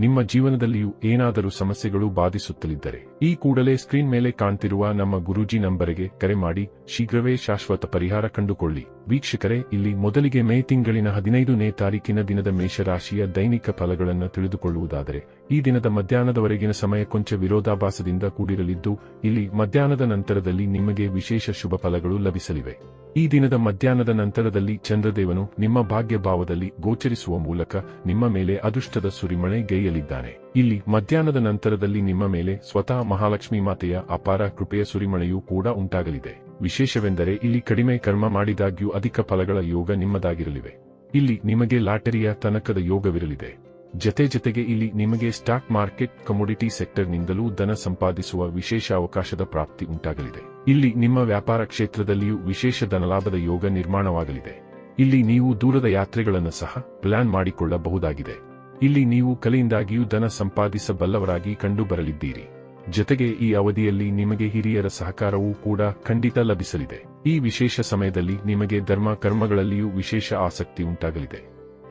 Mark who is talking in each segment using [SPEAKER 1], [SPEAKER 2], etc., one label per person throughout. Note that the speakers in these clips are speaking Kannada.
[SPEAKER 1] ನಿಮ್ಮ ಜೀವನದಲ್ಲಿಯೂ ಏನಾದರೂ ಸಮಸ್ಯೆಗಳು ಬಾಧಿಸುತ್ತಲಿದ್ದರೆ, ಈ ಕೂಡಲೇ ಸ್ಕ್ರೀನ್ ಮೇಲೆ ಕಾಣ್ತಿರುವ ನಮ್ಮ ಗುರೂಜಿ ನಂಬರಿಗೆ ಕರೆ ಮಾಡಿ, ಶೀಘ್ರವೇ ಶಾಶ್ವತ ಪರಿಹಾರ ಕಂಡುಕೊಳ್ಳಿ. ವೀಕ್ಷಕರೇ, ಇಲ್ಲಿ ಮೊದಲಿಗೆ ಮೇ ತಿಂಗಳಿನ ಹದಿನೈದನೇ ತಾರೀಕಿನ ದಿನದ ಮೇಷರಾಶಿಯ ದೈನಿಕ ಫಲಗಳನ್ನು ತಿಳಿದುಕೊಳ್ಳುವುದಾದರೆ, ಈ ದಿನದ ಮಧ್ಯಾಹ್ನದವರೆಗಿನ ಸಮಯ ಕೊಂಚ ವಿರೋಧಾಭಾಸದಿಂದ ಕೂಡಿರಲಿದ್ದು, ಇಲ್ಲಿ ಮಧ್ಯಾಹ್ನದ ನಂತರದಲ್ಲಿ ನಿಮಗೆ ವಿಶೇಷ ಶುಭ ಫಲಗಳು ಲಭಿಸಲಿವೆ. ಈ ದಿನದ ಮಧ್ಯಾಹ್ನದ ನಂತರದಲ್ಲಿ ಚಂದ್ರದೇವನು ನಿಮ್ಮ ಭಾಗ್ಯ ಭಾವದಲ್ಲಿ ಗೋಚರಿಸುವ ಮೂಲಕ ನಿಮ್ಮ ಮೇಲೆ ಅದೃಷ್ಟದ ಸುರಿಮಳೆ ಗೈಯಲಿದ್ದಾನೆ ಇಲ್ಲಿ ಮಧ್ಯಾಹ್ನದ ನಂತರದಲ್ಲಿ ನಿಮ್ಮ ಮೇಲೆ ಸ್ವತಃ ಮಹಾಲಕ್ಷ್ಮಿ ಮಾತೆಯ ಅಪಾರ ಕೃಪೆಯ ಸುರಿಮಳೆಯೂ ಕೂಡ ಉಂಟಾಗಲಿದೆ. ವಿಶೇಷವೆಂದರೆ ಇಲ್ಲಿ ಕಡಿಮೆ ಕರ್ಮ ಮಾಡಿದಾಗ್ಯೂ ಅಧಿಕ ಫಲಗಳ ಯೋಗ ನಿಮ್ಮದಾಗಿರಲಿವೆ. ಇಲ್ಲಿ ನಿಮಗೆ ಲಾಟರಿಯ ತನಕದ ಯೋಗವಿರಲಿದೆ. ಜತೆ ಜತೆಗೆ ಇಲ್ಲಿ ನಿಮಗೆ ಸ್ಟಾಕ್ ಮಾರ್ಕೆಟ್ ಕಮೋಡಿಟಿ ಸೆಕ್ಟರ್ನಿಂದಲೂ ಧನ ಸಂಪಾದಿಸುವ ವಿಶೇಷ ಅವಕಾಶದ ಪ್ರಾಪ್ತಿ ಉಂಟಾಗಲಿದೆ. ಇಲ್ಲಿ ನಿಮ್ಮ ವ್ಯಾಪಾರ ಕ್ಷೇತ್ರದಲ್ಲಿಯೂ ವಿಶೇಷ ಧನಲಾಭದ ಯೋಗ ನಿರ್ಮಾಣವಾಗಲಿದೆ. ಇಲ್ಲಿ ನೀವು ದೂರದ ಯಾತ್ರೆಗಳನ್ನು ಸಹ ಪ್ಲಾನ್ ಮಾಡಿಕೊಳ್ಳಬಹುದಾಗಿದೆ. ಇಲ್ಲಿ ನೀವು ಕಲೆಯಿಂದಾಗಿಯೂ ಧನ ಸಂಪಾದಿಸಬಲ್ಲವರಾಗಿ ಕಂಡುಬರಲಿದ್ದೀರಿ. ಜೊತೆಗೆ ಈ ಅವಧಿಯಲ್ಲಿ ನಿಮಗೆ ಹಿರಿಯರ ಸಹಕಾರವೂ ಕೂಡ ಖಂಡಿತ ಲಭಿಸಲಿದೆ. ಈ ವಿಶೇಷ ಸಮಯದಲ್ಲಿ ನಿಮಗೆ ಧರ್ಮ ಕರ್ಮಗಳಲ್ಲಿಯೂ ವಿಶೇಷ ಆಸಕ್ತಿ ಉಂಟಾಗಲಿದೆ.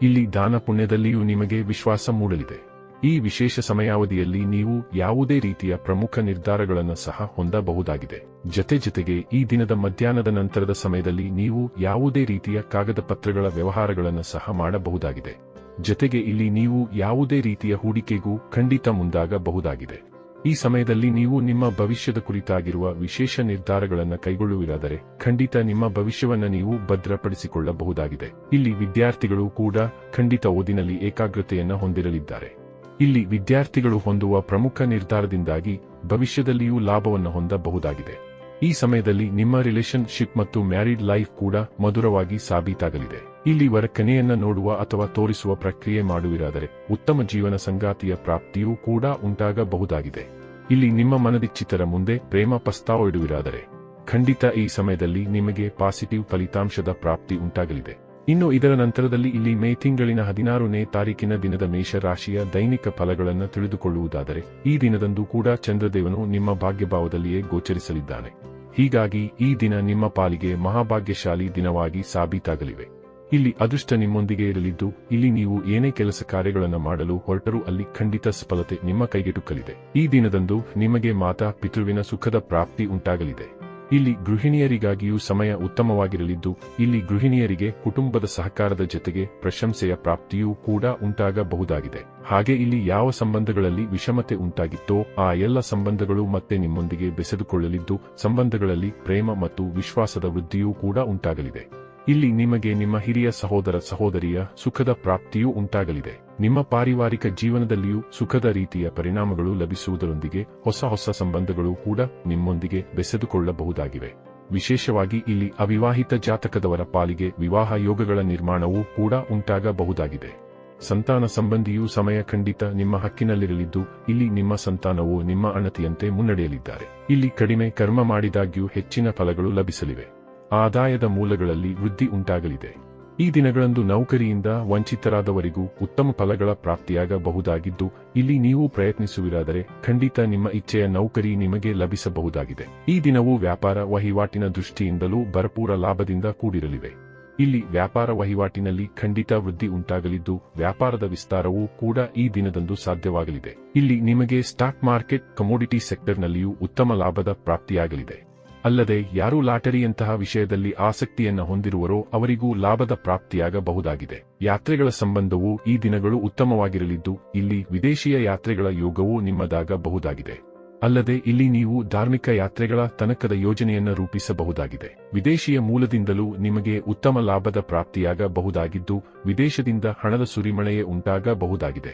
[SPEAKER 1] ಇಲ್ಲಿ ದಾನ ಪುಣ್ಯದಲ್ಲಿಯೂ ನಿಮಗೆ ವಿಶ್ವಾಸ ಮೂಡಲಿದೆ. ಈ ವಿಶೇಷ ಸಮಯಾವಧಿಯಲ್ಲಿ ನೀವು ಯಾವುದೇ ರೀತಿಯ ಪ್ರಮುಖ ನಿರ್ಧಾರಗಳನ್ನು ಸಹ ಹೊಂದಬಹುದಾಗಿದೆ. ಜತೆ ಜತೆಗೆ ಈ ದಿನದ ಮಧ್ಯಾಹ್ನದ ನಂತರದ ಸಮಯದಲ್ಲಿ ನೀವು ಯಾವುದೇ ರೀತಿಯ ಕಾಗದ ಪತ್ರಗಳ ವ್ಯವಹಾರಗಳನ್ನು ಸಹ ಮಾಡಬಹುದಾಗಿದೆ. ಜತೆಗೆ ಇಲ್ಲಿ ನೀವು ಯಾವುದೇ ರೀತಿಯ ಹೂಡಿಕೆಗೂ ಖಂಡಿತ ಮುಂದಾಗಬಹುದಾಗಿದೆ. ಈ ಸಮಯದಲ್ಲಿ ನೀವು ನಿಮ್ಮ ಭವಿಷ್ಯದ ಕುರಿತಾಗಿರುವ ವಿಶೇಷ ನಿರ್ಧಾರಗಳನ್ನು ಕೈಗೊಳ್ಳುವಿರಾದರೆ ಖಂಡಿತ ನಿಮ್ಮ ಭವಿಷ್ಯವನ್ನು ನೀವು ಭದ್ರಪಡಿಸಿಕೊಳ್ಳಬಹುದಾಗಿದೆ. ಇಲ್ಲಿ ವಿದ್ಯಾರ್ಥಿಗಳು ಕೂಡ ಖಂಡಿತ ಓದಿನಲ್ಲಿ ಏಕಾಗ್ರತೆಯನ್ನು ಹೊಂದಿರಲಿದ್ದಾರೆ. ಇಲ್ಲಿ ವಿದ್ಯಾರ್ಥಿಗಳು ಹೊಂದುವ ಪ್ರಮುಖ ನಿರ್ಧಾರದಿಂದಾಗಿ ಭವಿಷ್ಯದಲ್ಲಿಯೂ ಲಾಭವನ್ನು ಹೊಂದಬಹುದಾಗಿದೆ. ಈ ಸಮಯದಲ್ಲಿ ನಿಮ್ಮ ರಿಲೇಶನ್ಶಿಪ್ ಮತ್ತು ಮ್ಯಾರಿಡ್ ಲೈಫ್ ಕೂಡ ಮಧುರವಾಗಿ ಸಾಬೀತಾಗಲಿದೆ. ಇಲ್ಲಿ ವರಕನೆಯನ್ನ ನೋಡುವ ಅಥವಾ ತೋರಿಸುವ ಪ್ರಕ್ರಿಯೆ ಮಾಡುವಿರಾದರೆ ಉತ್ತಮ ಜೀವನ ಸಂಗಾತಿಯ ಪ್ರಾಪ್ತಿಯೂ ಕೂಡ ಉಂಟಾಗಬಹುದಾಗಿದೆ. ಇಲ್ಲಿ ನಿಮ್ಮ ಮನದಿಚ್ಛಿತರ ಮುಂದೆ ಪ್ರೇಮ ಪ್ರಸ್ತಾವ ಇಡುವಿರಾದರೆ ಖಂಡಿತ ಈ ಸಮಯದಲ್ಲಿ ನಿಮಗೆ ಪಾಸಿಟಿವ್ ಫಲಿತಾಂಶದ ಪ್ರಾಪ್ತಿ ಉಂಟಾಗಲಿದೆ. ಇನ್ನು ಇದರ ನಂತರದಲ್ಲಿ ಇಲ್ಲಿ ಮೇ ತಿಂಗಳಿನ ಹದಿನಾರನೇ ತಾರೀಕಿನ ದಿನದ ಮೇಷರಾಶಿಯ ದೈನಿಕ ಫಲಗಳನ್ನು ತಿಳಿದುಕೊಳ್ಳುವುದಾದರೆ ಈ ದಿನದಂದು ಕೂಡ ಚಂದ್ರದೇವನು ನಿಮ್ಮ ಭಾಗ್ಯಭಾವದಲ್ಲಿಯೇ ಗೋಚರಿಸಲಿದ್ದಾನೆ. ಹೀಗಾಗಿ ಈ ದಿನ ನಿಮ್ಮ ಪಾಲಿಗೆ ಮಹಾಭಾಗ್ಯಶಾಲಿ ದಿನವಾಗಿ ಸಾಬೀತಾಗಲಿವೆ. ಇಲ್ಲಿ ಅದೃಷ್ಟ ನಿಮ್ಮೊಂದಿಗೆ ಇರಲಿದ್ದು, ಇಲ್ಲಿ ನೀವು ಏನೇ ಕೆಲಸ ಕಾರ್ಯಗಳನ್ನು ಮಾಡಲು ಹೊರಟರೂ ಅಲ್ಲಿ ಖಂಡಿತ ಸಫಲತೆ ನಿಮ್ಮ ಕೈಗೆಟುಕಲಿದೆ. ಈ ದಿನದಂದು ನಿಮಗೆ ಮಾತಾ ಪಿತೃವಿನ ಸುಖದ ಪ್ರಾಪ್ತಿ ಉಂಟಾಗಲಿದೆ. ಇಲ್ಲಿ ಗೃಹಿಣಿಯರಿಗಾಗಿಯೂ ಸಮಯ ಉತ್ತಮವಾಗಿರಲಿದ್ದು, ಇಲ್ಲಿ ಗೃಹಿಣಿಯರಿಗೆ ಕುಟುಂಬದ ಸಹಕಾರದ ಜೊತೆಗೆ ಪ್ರಶಂಸೆಯ ಪ್ರಾಪ್ತಿಯೂ ಕೂಡ ಉಂಟಾಗಬಹುದಾಗಿದೆ. ಹಾಗೆ ಇಲ್ಲಿ ಯಾವ ಸಂಬಂಧಗಳಲ್ಲಿ ವಿಷಮತೆ ಉಂಟಾಗಿತ್ತೋ, ಆ ಎಲ್ಲ ಸಂಬಂಧಗಳು ಮತ್ತೆ ನಿಮ್ಮೊಂದಿಗೆ ಬೆಸೆದುಕೊಳ್ಳಲಿದ್ದು, ಸಂಬಂಧಗಳಲ್ಲಿ ಪ್ರೇಮ ಮತ್ತು ವಿಶ್ವಾಸದ ವೃದ್ಧಿಯೂ ಕೂಡ ಉಂಟಾಗಲಿದೆ. ಇಲ್ಲಿ ನಿಮಗೆ ನಿಮ್ಮ ಹಿರಿಯ ಸಹೋದರ ಸಹೋದರಿಯ ಸುಖದ ಪ್ರಾಪ್ತಿಯೂ ಉಂಟಾಗಲಿದೆ. ನಿಮ್ಮ ಪಾರಿವಾರಿಕ ಜೀವನದಲ್ಲಿಯೂ ಸುಖದ ರೀತಿಯ ಪರಿಣಾಮಗಳು ಲಭಿಸುವುದರೊಂದಿಗೆ ಹೊಸ ಹೊಸ ಸಂಬಂಧಗಳು ಕೂಡ ನಿಮ್ಮೊಂದಿಗೆ ಬೆಸೆದುಕೊಳ್ಳಬಹುದಾಗಿವೆ. ವಿಶೇಷವಾಗಿ ಇಲ್ಲಿ ಅವಿವಾಹಿತ ಜಾತಕದವರ ಪಾಲಿಗೆ ವಿವಾಹ ಯೋಗಗಳ ನಿರ್ಮಾಣವೂ ಕೂಡ ಉಂಟಾಗಬಹುದಾಗಿದೆ. ಸಂತಾನ ಸಂಬಂಧಿಯೂ ಸಮಯ ಖಂಡಿತ ನಿಮ್ಮ ಹಕ್ಕಿನಲ್ಲಿರಲಿದ್ದು, ಇಲ್ಲಿ ನಿಮ್ಮ ಸಂತಾನವು ನಿಮ್ಮ ಅಣತಿಯಂತೆ ಮುನ್ನಡೆಯಲಿದ್ದಾರೆ. ಇಲ್ಲಿ ಕಡಿಮೆ ಕರ್ಮ ಮಾಡಿದಾಗ್ಯೂ ಹೆಚ್ಚಿನ ಫಲಗಳು ಲಭಿಸಲಿವೆ. ಆದಾಯದ ಮೂಲಗಳಲ್ಲಿ ವೃದ್ಧಿ ಉಂಟಾಗಲಿದೆ. ಈ ದಿನಗಳಂದು ನೌಕರಿಯಿಂದ ವಂಚಿತರಾದವರಿಗೂ ಉತ್ತಮ ಫಲಗಳ ಪ್ರಾಪ್ತಿಯಾಗಬಹುದಾಗಿದ್ದು, ಇಲ್ಲಿ ನೀವು ಪ್ರಯತ್ನಿಸುವಿರಾದರೆ ಖಂಡಿತ ನಿಮ್ಮ ಇಚ್ಛೆಯ ನೌಕರಿ ನಿಮಗೆ ಲಭಿಸಬಹುದಾಗಿದೆ. ಈ ದಿನವು ವ್ಯಾಪಾರ ವಹಿವಾಟಿನ ದೃಷ್ಟಿಯಿಂದಲೂ ಭರಪೂರ ಲಾಭದಿಂದ ಕೂಡಿರಲಿವೆ. ಇಲ್ಲಿ ವ್ಯಾಪಾರ ವಹಿವಾಟಿನಲ್ಲಿ ಖಂಡಿತ ವೃದ್ಧಿ ಉಂಟಾಗಲಿದ್ದು, ವ್ಯಾಪಾರದ ವಿಸ್ತಾರವೂ ಕೂಡ ಈ ದಿನದಂದು ಸಾಧ್ಯವಾಗಲಿದೆ. ಇಲ್ಲಿ ನಿಮಗೆ ಸ್ಟಾಕ್ ಮಾರ್ಕೆಟ್, ಕಮೋಡಿಟಿ ಸೆಕ್ಟರ್ನಲ್ಲಿಯೂ ಉತ್ತಮ ಲಾಭದ ಪ್ರಾಪ್ತಿಯಾಗಲಿದೆ. ಅಲ್ಲದೆ ಯಾರು ಲಾಟರಿಯಂತಹ ವಿಷಯದಲ್ಲಿ ಆಸಕ್ತಿಯನ್ನ ಹೊಂದಿರುವರೋ ಅವರಿಗೂ ಲಾಭದ ಪ್ರಾಪ್ತಿಯಾಗಬಹುದಾಗಿದೆ. ಯಾತ್ರೆಗಳ ಸಂಬಂಧವು ಈ ದಿನಗಳು ಉತ್ತಮವಾಗಿರಲಿದ್ದು, ಇಲ್ಲಿ ವಿದೇಶಿಯ ಯಾತ್ರೆಗಳ ಯೋಗವೂ ನಿಮ್ಮದಾಗಬಹುದಾಗಿದೆ. ಅಲ್ಲದೆ ಇಲ್ಲಿ ನೀವು ಧಾರ್ಮಿಕ ಯಾತ್ರೆಗಳ ತನಕದ ಯೋಜನೆಯನ್ನು ರೂಪಿಸಬಹುದಾಗಿದೆ. ವಿದೇಶಿಯ ಮೂಲದಿಂದಲೂ ನಿಮಗೆ ಉತ್ತಮ ಲಾಭದ ಪ್ರಾಪ್ತಿಯಾಗಬಹುದಾಗಿದ್ದು, ವಿದೇಶದಿಂದ ಹಣದ ಸುರಿಮಳೆಯೇ ಉಂಟಾಗಬಹುದಾಗಿದೆ.